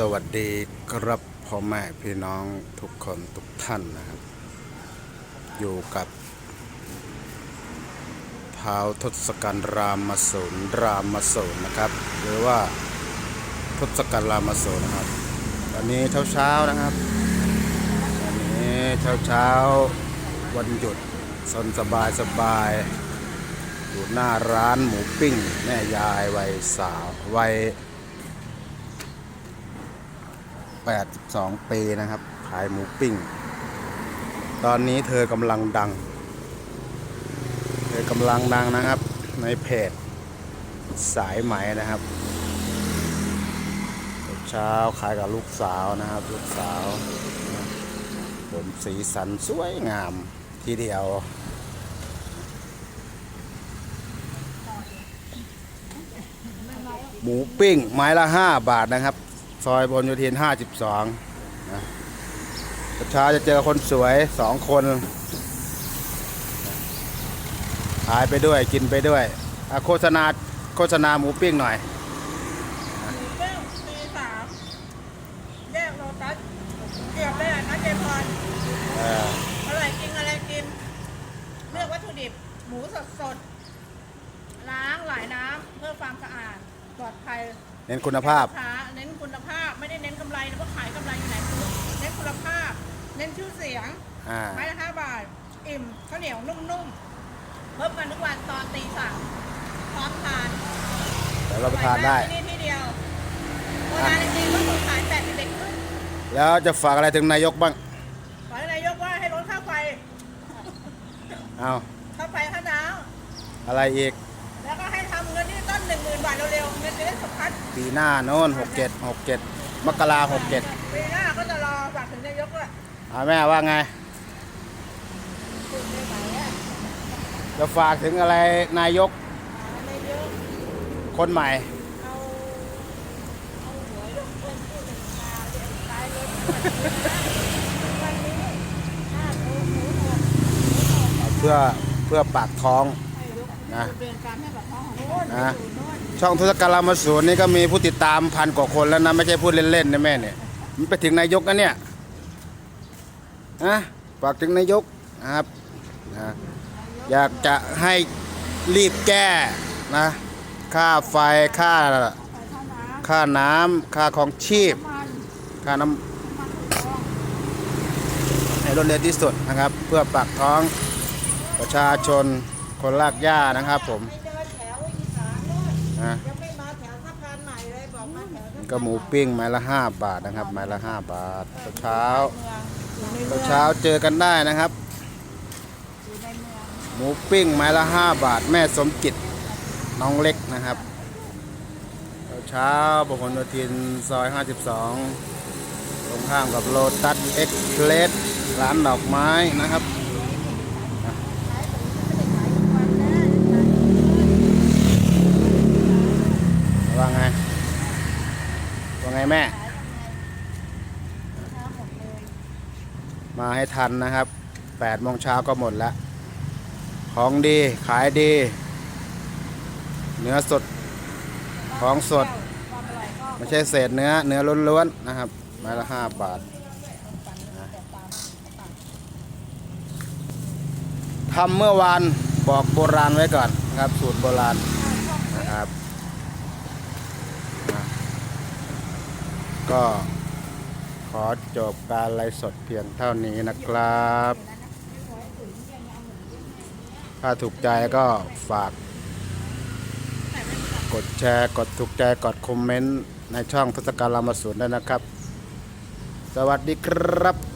สวัสดีครับพ่อแม่พี่น้องทุกคนทุกท่านนะครับ อยู่กับเท้าวทศกัณฐ์รามสูรรามสูรนะครับ หรือว่าทศกัณฐ์รามสูรนะครับตอนนี้เช้าเช้านะครับตอนนี้เช้าเช้าวันหยุดสนสบายสบายอยู่หน้าร้านหมูปิ้ง แม่ยายวัยสาววัย 82 ปีนะครับ ขายหมูปิ้ง ตอนนี้เธอกำลังดัง เธอกำลังดังนะครับ ในเพจสายไหมนะครับเช้าขายกับลูกสาวนะครับ ลูกสาว ผมสีสันสวยงามทีเดียวหมูปิ้งไม้ละ 5 บาทนะครับ ซอยบนโยธิน 52นะเช้าจะเจอคนสวยสองคนขายไปด้วยกินไปด้วยอะโฆษณาโฆษณาหมูปิ้งหน่อยหมูปิ้งปีสามแยกโลตัสเกือบได้นะเจพรเอออร่อยจริงอะไรกินเลือกวัตถุดิบหมูสดสดๆล้างหลายน้ำเพื่อความสะอาดปลอดภัยเน้นคุณภาพ คุณภาพ เน้นชื่อเสียงอ่า ไม้ละห้าบาท อิ่มข้าวเหนียวนุ่มๆเพิ่มกันทุกวันตอนตีสามพร้อมทานเดี๋ยวเราไปทานได้ที่นี่ที่เดียวโบราณจริงๆก็คือขายแปดสิบเอ็ดครึ่งแล้วจะฝากอะไรถึงนายกบ้างขอให้นายกว่าให้ลดค่าไฟเอาค่าไฟค่าน้อะไรอีกำแล้วก็ให้ทำเงินที่ต้นหนึ่งหมื่นบาทเร็วๆเงินจะได้สำคัญปีหน้าโน้น67 67 มกราหกเจ็ดปีหน้า แม่ว่าไงจะฝากถึงอะไรนายกนายก คนใหม่ เพื่อเพื่อปากท้องนะนะช่องทุสการามาสูนนี่ก็มีผู้ติดตามพันกว่าคนแล้วนะ ไม่ใช่พูดเล่นๆนะแม่เนี่ย มันไปถึงนายกนะเนี่ย นะฝากถึงนายกนะครับนะอยากจะให้รีบแก้นะค่าไฟค่าค่าน้ำค่าของชีพ ค่าน้ำให้รวดเร็วที่สุดนะครับ เพื่อปากท้องประชาชนคนลากหญ้านะครับผมนะก็หมูปิ้งไม้ละ 5 บาทนะครับ ไม้ละ 5 บาทเช้า องอยู่ในเมืองเช้าเจอกันได้นะครับ อยู่ในเมืองหมูปิ้งไม้ละ 5 บาท แม่สมจิตน้องเล็กนะครับ เช้าบหลโยธินซอย 52 ตรงข้ามกับโลตัสเอ็กเพลสร้านดอกไม้นะครับว่าไง ว่าไงแม่ มาให้ทันนะครับ8โมงเช้าก็หมดแล้ว ของดีขายดี เนื้อสดของสด ไม่ใช่เศษเนื้อเนื้อล้วนๆนะครับไม้ละ5บาททำเมื่อวานบอกโบราณไว้ก่อนนะครับ สูตรโบราณนะครับ ก็ ขอจบการไลฟ์สดเพียงเท่านี้นะครับ ถ้าถูกใจก็ฝาก กดแชร์กดถูกใจกดคอมเมนต์ในช่องทศกัณฐ์รามาสูนด้วยนะครับ สวัสดีครับ